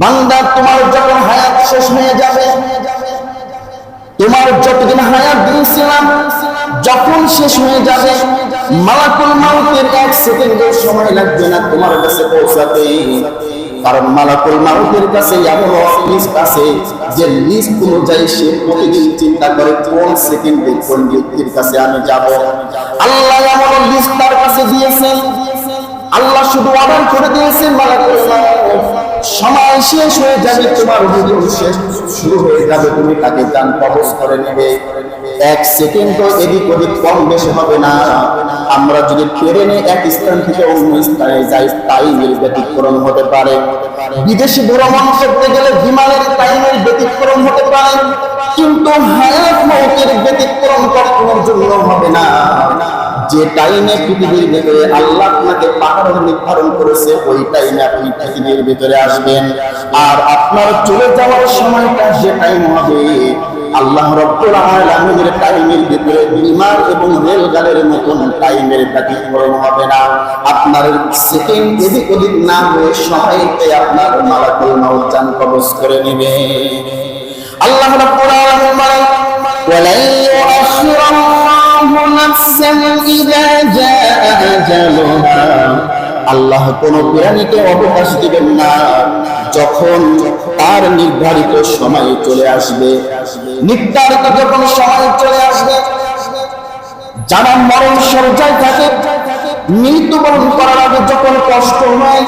বান্দা তোমার যখন হায়াত শেষ হয়ে যাবে, তোমার যতদিন হায়াত দিয়েছিলাম, যখন শেষ হয়ে যাবে, মালাকুল মাউতের এক সেকেন্ডের সময় লাগবে না তোমার কাছে পৌঁছাতে। কারণ মালাকুল মাউতের কাছে এমন লিস্ট আছে যে লিস্ট অনুযায়ী সে প্রতিদিন চিন্তা করে কোন সেকেন্ডে কোন ব্যক্তির কাছে আমি যাব। আল্লাহ এমন লিস্ট তার কাছে দিয়েছেন। আল্লাহ শুধু অর্ডার করে দিয়েছেন মালাকুল মাউত। সময় শেষ হয়ে যাবে তোমার জীবন শেষ শুরু হয়ে যাবে, তুমি তাকে কবজ করে নেবে। এক এদিক ওদিক কম বেশি হবে না। আমরা যদি ট্রেনে এক স্থান থেকে অন্য স্থানে যাই টাইমের ব্যতিক্রম হতে পারে। বিদেশি ভ্রমণ করতে গেলে বিমানের টাইমের ব্যতিক্রম হতে পারে। কিন্তু হায়াত ব্যতিক্রম কখনোর জন্য হবে না। যে টাইমে পৃথিবীর ভেতরে আল্লাহ আপনাকে পাহাড় নির্ধারণ করেছে, ওই টাইমে আপনি পৃথিবীর ভেতরে আসবেন। আর আপনার চলে যাওয়ার সময়টা যে টাইম হবে, আল্লাহ রব্বুল আলামিনের টাইমের ভিতরে বিমান এবং রেলগাড়ির মতন টাইমের ব্যতিক্রম হবে না। আপনার সেকেন্ড এদিক ওদিক না হয়ে আপনার মালাকুল মাউত কবজ করে নেবে। আল্লাহ রব্বুল আলামিন বলেন نفسا إذا جاء أجلها আল্লাহ কোন প্রাণীকে অবকাশ দিবেন না যখন তার নির্ধারিত সময় চলে আসবে নির্ধারিত যখন সময় চলে আসবে যারা মরণ সজ্জায় থাকে মৃত্যুবরণ করার আগে যখন কষ্ট হয়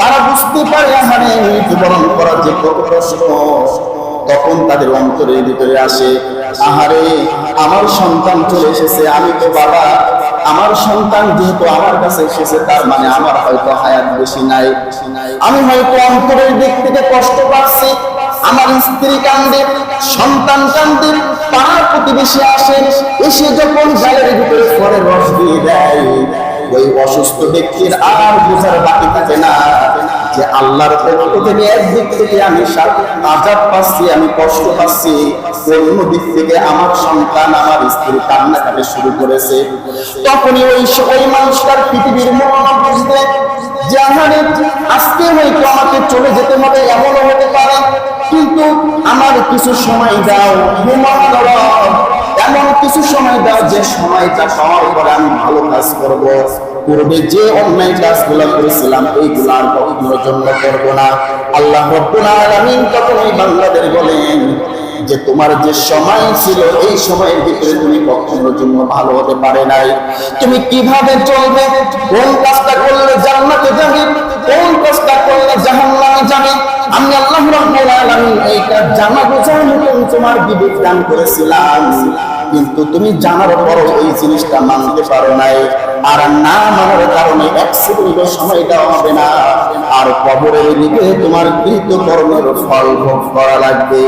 তারা বুঝতে পারে মানে মৃত্যুবরণ করার যে কত কষ্ট তখন তাদের অন্তরের ভিতরে আসে? আহারে, আমার সন্তান চলে এসেছে, আমি তো বাবা। আমার সন্তান যেহেতু আমার কাছে এসেছে, তার মানে আমার হয়তো হায়াত বেশি নাই। আমি হয়তো অন্তরের দিক থেকে কষ্ট পাচ্ছি। আমার স্ত্রী কান্দে সন্তান কান্দে পাড়ার প্রতিবেশী আসে, এসে যখন জালের ভিতরে ফলের রস দিয়ে দেয় ওই অসুস্থ ব্যক্তির আর বোঝার বাকি থাকে না যে আল্লাহর পক্ষ থেকে একদিক থেকে আমি আজাদ পাচ্ছি, আমি কষ্ট পাচ্ছি অন্য দিক থেকে আমার সন্তান, আমার স্ত্রী কান্নাকাটি শুরু করেছে। তখনই ওই ওই মানুষটার পৃথিবীর মন বুঝবে যে আমারে আজকে হয়তো আমাকে চলে যেতে হবে, এমনও হতে পারে। কিন্তু আমার কিছু সময় দাও হিমত যে সময়টা পাওয়ার পরে আমি ভালো কাজ করব। পূর্বে যে অন্যায় কাজগুলো করেছিলাম জন্য করব না। আল্লাহ রব্বুল আলামিন তখন বাংলাদের বলেন যে, তোমার যে সময় ছিল, এই সময়ের ভিতরে তুমি কখনোর জন্য ভালো হতে পারে নাই। তুমি কীভাবে চলবে? কোন কাজটা করলে জান্নাতে যাবে? কোন কাজটা করলে জাহান্নামে যাবে? আমি আল্লাহ আলামিন এইটা জানা বোঝার মতন তোমার বিবেক করেছিলাম। কিন্তু তুমি জানার পর এই জিনিসটা মানতে পারো নাই। আর না মানার কারণে এক সেকেন্ড সময়টা হবে না। আর কবরের দিকে তোমার কৃত কর্মের ফল ভোগ করা লাগবে।